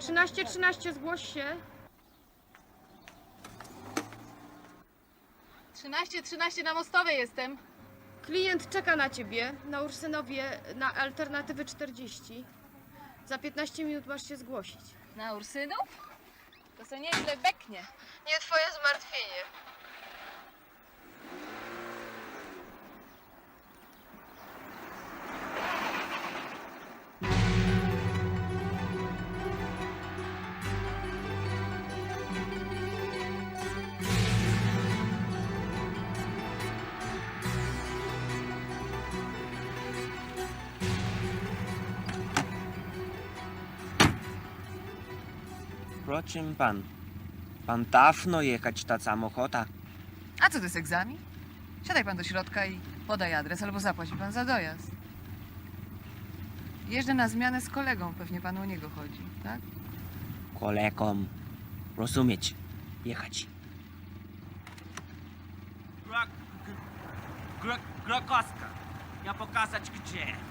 13, 13, zgłoś się. 13, 13 na Mostowej jestem. Klient czeka na ciebie na Ursynowie na alternatywy 40. Za 15 minut masz się zgłosić. Na Ursynów? To co nieźle beknie. Nie twoje zmartwienie. Wproczym pan. Pan dawno jechać ta samochoda. A co to jest egzamin? Siadaj pan do środka i podaj adres, albo zapłaci pan za dojazd. Jeżdżę na zmianę z kolegą, pewnie panu o niego chodzi, tak? Kolegom. Rozumieć. Jechać. Grokoska. Ja pokazać gdzie.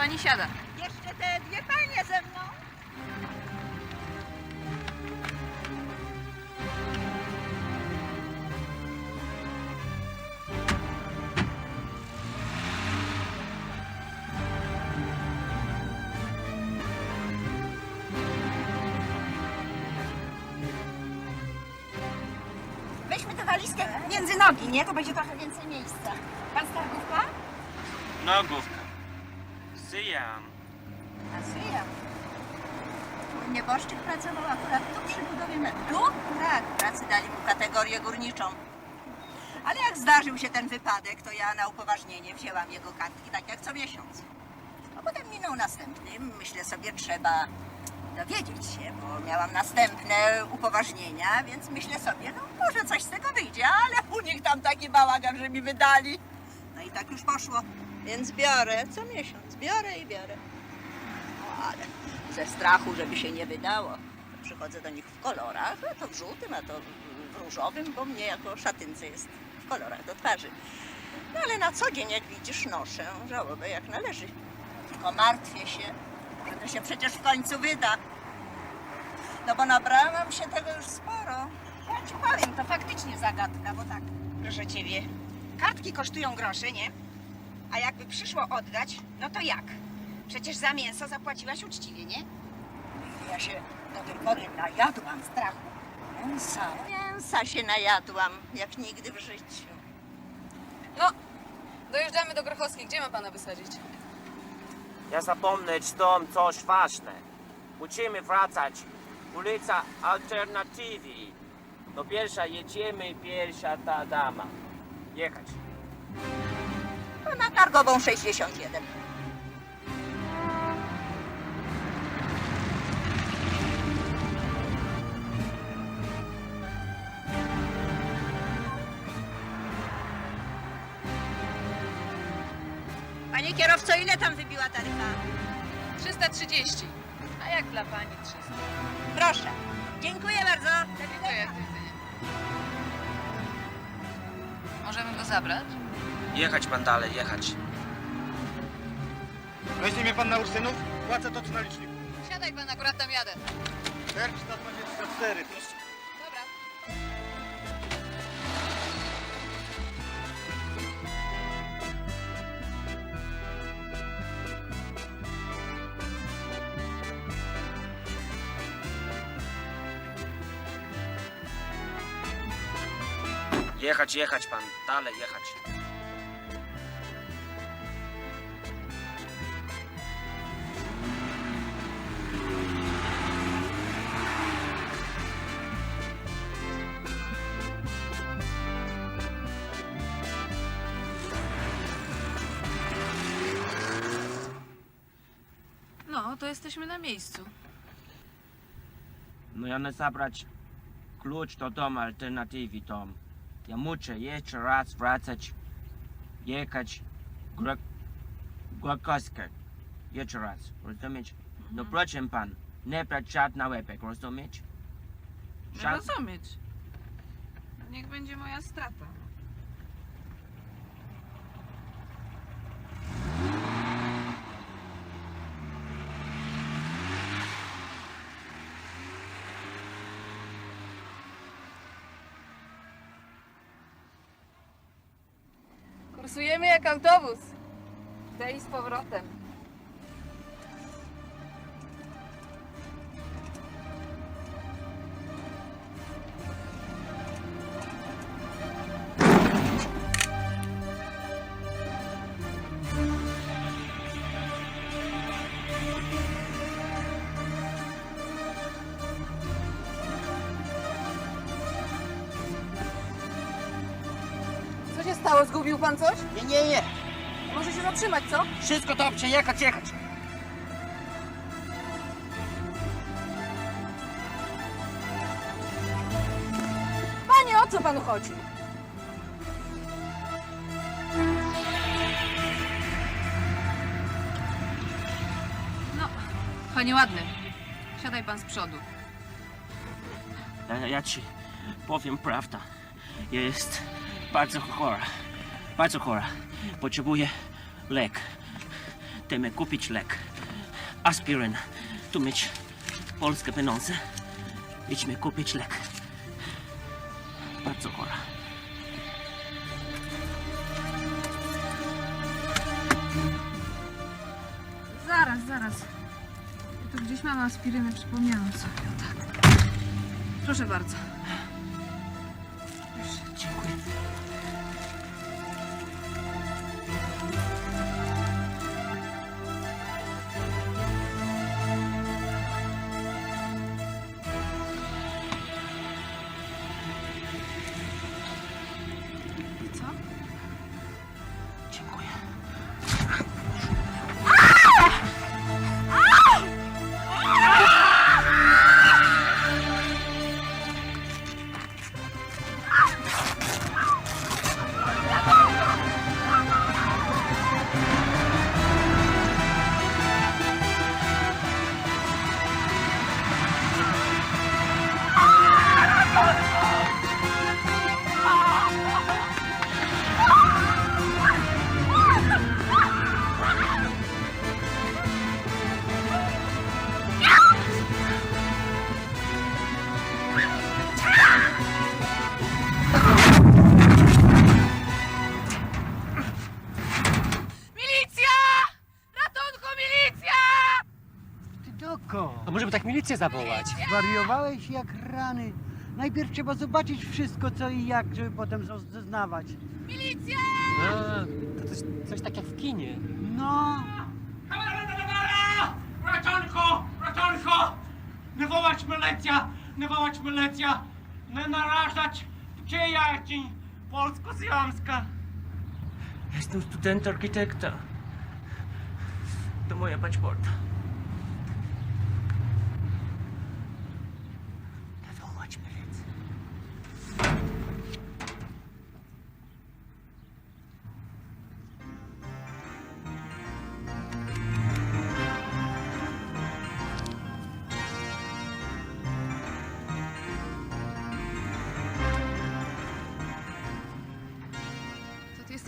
Pani siada. Jeszcze te dwie panie ze mną. Weźmy tę walizkę między nogi, nie? To będzie trochę więcej miejsca. Pan Stargówka? Nogówka. Syjam. A syja. Mój nieboszczyk pracował akurat tu przy budowie metro. Tu? Tak, pracy dali mu kategorię górniczą. Ale jak zdarzył się ten wypadek, to ja na upoważnienie wzięłam jego kartki tak jak co miesiąc. A potem minął następny. Myślę sobie, trzeba dowiedzieć się, bo miałam następne upoważnienia, więc myślę sobie, no może coś z tego wyjdzie, ale u nich tam taki bałagan, że mi wydali. No i tak już poszło. Więc biorę co miesiąc, biorę i biorę. No, ale ze strachu, żeby się nie wydało, przychodzę do nich w kolorach, a to w żółtym, a to w- różowym, bo mnie jako szatynce jest w kolorach do twarzy. No ale na co dzień, jak widzisz, noszę żałobę jak należy. Tylko martwię się, że to się przecież w końcu wyda. No bo nabrałam się tego już sporo. Ja ci powiem, to faktycznie zagadka, bo tak, proszę ciebie, kartki kosztują grosze, nie? A jakby przyszło oddać, no to jak? Przecież za mięso zapłaciłaś uczciwie, nie? Ja się do tej pory najadłam strachu. Mięsa. Mięsa się najadłam, jak nigdy w życiu. No, dojeżdżamy do Grochowskiej. Gdzie ma pana wysadzić? Ja zapomnieć dom coś ważne. Musimy wracać. Ulica Alternatywy. Do pierwsza jedziemy, pierwsza ta dama. Jechać. Na targową 61. Panie kierowco, ile tam wybiła taryfa? 330. A jak dla pani 300? Proszę. Dziękuję bardzo. Do Dziękuję, widzenia. do widzenia. Możemy go zabrać? Jechać pan dalej, jechać. Weźmie mnie pan na Ursynów? Płacę to co na liczniku. Siadaj pan, akurat tam jadę. R424, proszę. Dobra. Jechać, jechać pan. Dalej, jechać. To jesteśmy na miejscu. No ja nie zabrać klucz do domu alternatywy Tom. Ja muszę jeszcze raz wracać, jechać Głogowskę. Jeszcze raz, rozumieć? No proszę pan, nie brać żadna łebek, rozumieć? Żad... Rozumieć. Niech będzie moja strata. Kursujemy jak autobus. Tej z powrotem. Stało? Zgubił pan coś? Nie, nie, nie, Może się zatrzymać, co? wszystko dobrze, jechać, jechać. Panie, o co panu chodzi? No, panie ładny. Siadaj pan z przodu. Ja, ja ci powiem prawdę. Jest bardzo chora. Bardzo chora. Potrzebuję lek. Chcemy kupić lek. Aspiryn. Tu mieć polskie pieniądze. Idźmy kupić lek. Bardzo chora. Zaraz, zaraz. Ja tu gdzieś mam aspirynę, przypomniałam sobie. Tak. Proszę bardzo. Milicję zawołać? Zwariowałeś jak rany. Najpierw trzeba zobaczyć wszystko co i jak, żeby potem zo- zeznawać. Milicja! A, to coś, coś tak jak w kinie. No, Ratunku! Ratunku! Nie wołać milicja! Nie wołać milicja! Nie narażać przyjaciół polsko-związka! Jestem student architekta. To moja paszport.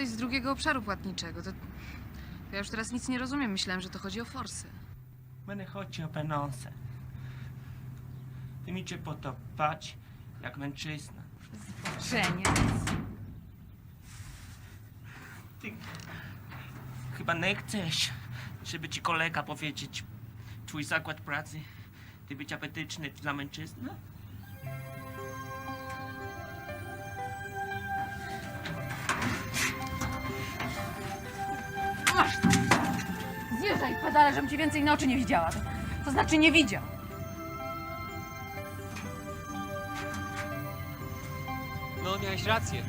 Jesteś z drugiego obszaru płatniczego. To, to ja już teraz nic nie rozumiem. Myślałem, że to chodzi o forsy. Mnie chodzi o pieniądze. Ty mi cię potopać jak mężczyzna. Żeniec. Ty chyba nie chcesz, żeby ci kolega powiedzieć twój zakład pracy, ty być apetyczny dla mężczyzny? Zjeżdżaj pedale, żebym cię więcej na oczy nie widziała. To znaczy nie widział. No, miałeś rację.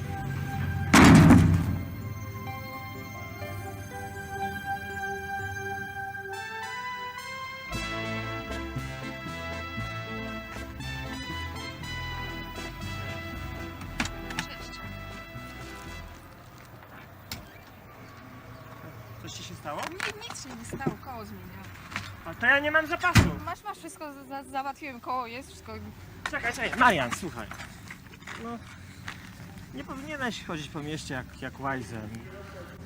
Stało? Nic, nic się nie stało, koło zmieniam. A to ja nie mam zapasu. Masz, masz wszystko, za, za, załatwiłem koło, jest wszystko. Czekaj, czekaj. Marian, słuchaj. No, nie powinieneś chodzić po mieście jak, jak łajzer.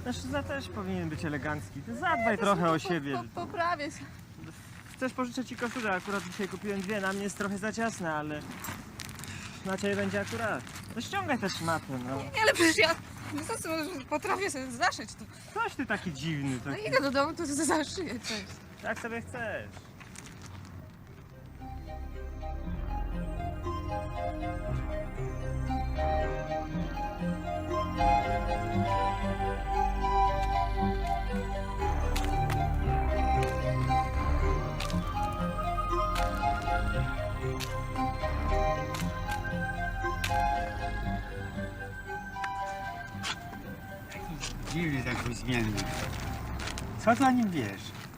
Mężczyzna też powinien być elegancki. Ty zadbaj trochę o siebie. Po, poprawię się. Chcesz pożyczę ci koszulę? Akurat dzisiaj kupiłem dwie. Na mnie jest trochę za ciasna, ale na ciebie będzie akurat. No ściągaj też szmatę, no. Nie, ale przecież ja no to, co, potrafię sobie zaszyć. To, Coś ty taki dziwny, no taki. idę do domu, to zaszyję coś. Jak sobie chcesz. Co o nim wiesz?